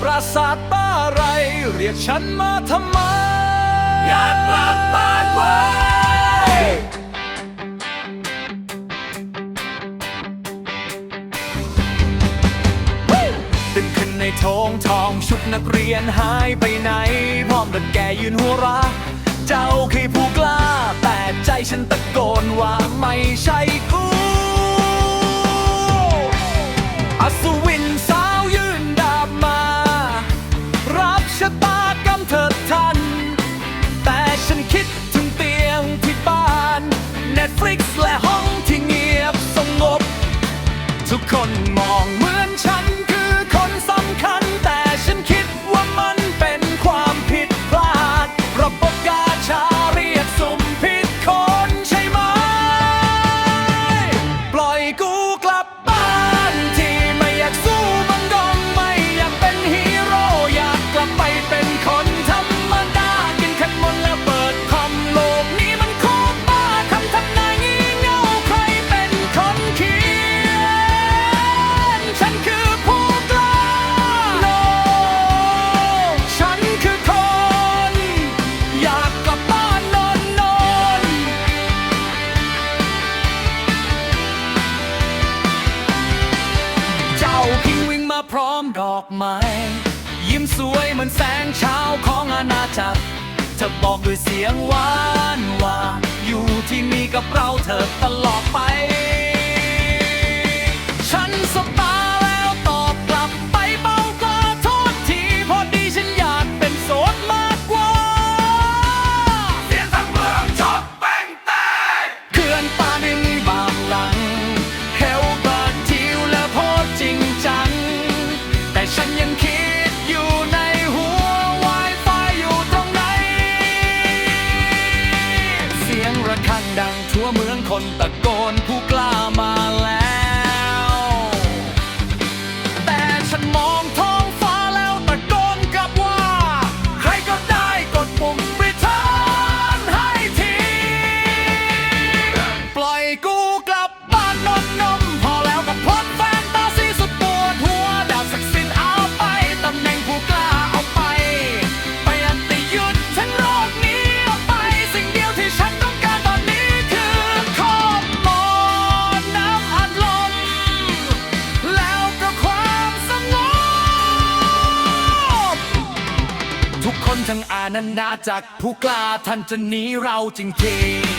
ปราสาทป้าไร เรียกฉันมาทำไม อยากกลับบ้านไว้ตื่นขึ้นในทงทองชุดนักเรียนหายไปไหน พร้อมดักแกยืนหัวรักเจ้าคือผู้กล้า แต่ใจฉันตะโกนว่าไม่ใช่กู Big slap. ดอกไม้ ยิ้มสวยเหมือนแสงเช้าของอาณาจักรเธอบอกด้วยเสียงหวานว่า อยู่ที่นี่กับเราเธอตลอดไป คนตะโกนผู้กล้ามาแล้ว ทุกคนทั้งอานันดาจากผู้กล้าท่านจะหนีเราจริงๆ